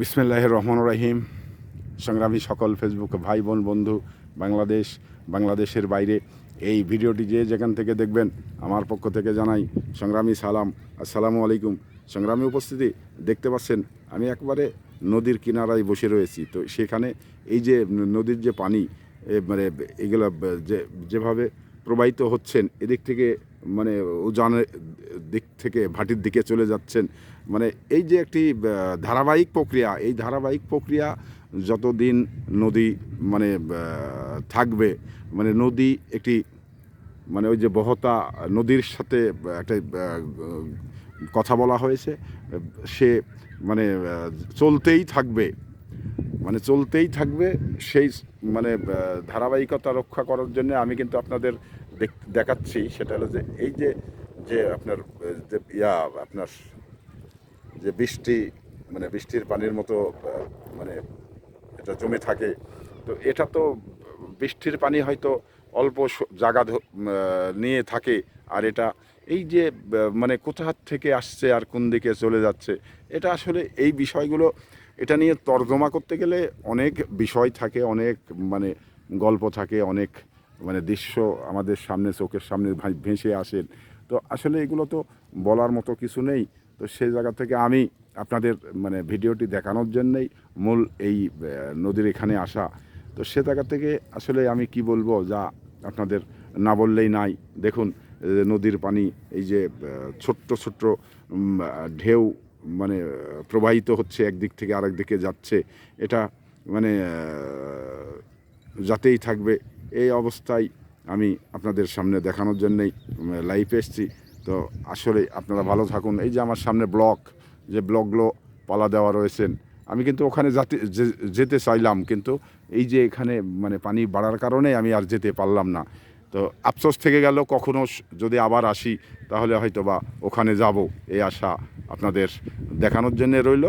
বিসমিল্লাহ রহমান রাহিম। সংগ্রামী সকল ফেসবুক ভাই বোন বন্ধু, বাংলাদেশ, বাংলাদেশের বাইরে, এই ভিডিওটি যে যেখান থেকে দেখবেন, আমার পক্ষ থেকে জানাই সংগ্রামী সালাম। আসসালামু আলাইকুম। সংগ্রামী উপস্থিতি দেখতে পাচ্ছেন, আমি একবারে নদীর কিনারায় বসে রয়েছি। তো সেখানে এই যে নদীর যে পানি মানে এগুলো যে, যেভাবে প্রবাহিত হচ্ছেন, এদিক থেকে মানে উজানের দিক থেকে, ভাটির দিকে চলে যাচ্ছেন। মানে এই যে একটি ধারাবাহিক প্রক্রিয়া, এই ধারাবাহিক প্রক্রিয়া যতদিন নদী মানে থাকবে মানে নদী একটি মানে ওই যে বহতা নদীর সাথে একটা কথা বলা হয়েছে, সে মানে চলতেই থাকবে। মানে চলতেই থাকবে, সেই মানে ধারাবাহিকতা রক্ষা করার জন্য আমি কিন্তু আপনাদের দেখ- দেখাচ্ছি, সেটা হলো যে এই যে যে আপনার যে ইয়া, আপনার যে বৃষ্টি মানে বৃষ্টির পানির মতো মানে এটা জমে থাকে, তো এটা তো বৃষ্টির পানি হয়তো অল্প জায়গা নিয়ে থাকে, আর এটা এই যে মানে কোথা থেকে আসছে আর কোন দিকে চলে যাচ্ছে, এটা আসলে এই বিষয়গুলো, এটা নিয়ে তর্জমা করতে গেলে অনেক বিষয় থাকে, অনেক মানে গল্প থাকে, অনেক মানে দৃশ্য আমাদের সামনে, চোখের সামনে ভেসে আসেন তো আসলে এগুলো তো বলার মতো কিছু নেই। তো সেই জায়গা থেকে আমি আপনাদের মানে ভিডিওটি দেখানোর জন্যেই মূল এই নদীর এখানে আসা। তো সে জায়গা থেকে আসলে আমি কি বলব, যা আপনাদের না বললেই নাই। দেখুন নদীর পানি, এই যে ছোট্ট ছোট্ট ঢেউ মানে প্রবাহিত হচ্ছে, একদিক থেকে আরেক দিকে যাচ্ছে। এটা মানে যাতেই থাকবে, এই অবস্থায় আমি আপনাদের সামনে দেখানোর জন্যেই লাইভ এসেছি। তো আসলে আপনারা ভালো থাকুন। এই যে আমার সামনে ব্লক যে ব্লকগুলো পালা দেওয়া রয়েছেন, আমি কিন্তু ওখানে যাতে যেতে চাইলাম, কিন্তু এই যে এখানে মানে পানি বাড়ার কারণে আমি আর যেতে পারলাম না। তো আফসোস থেকে গেল, কখনো যদি আবার আসি, তাহলে হয়তো বা ওখানে যাব, এই আশা আপনাদের দেখানোর জন্যে রইল।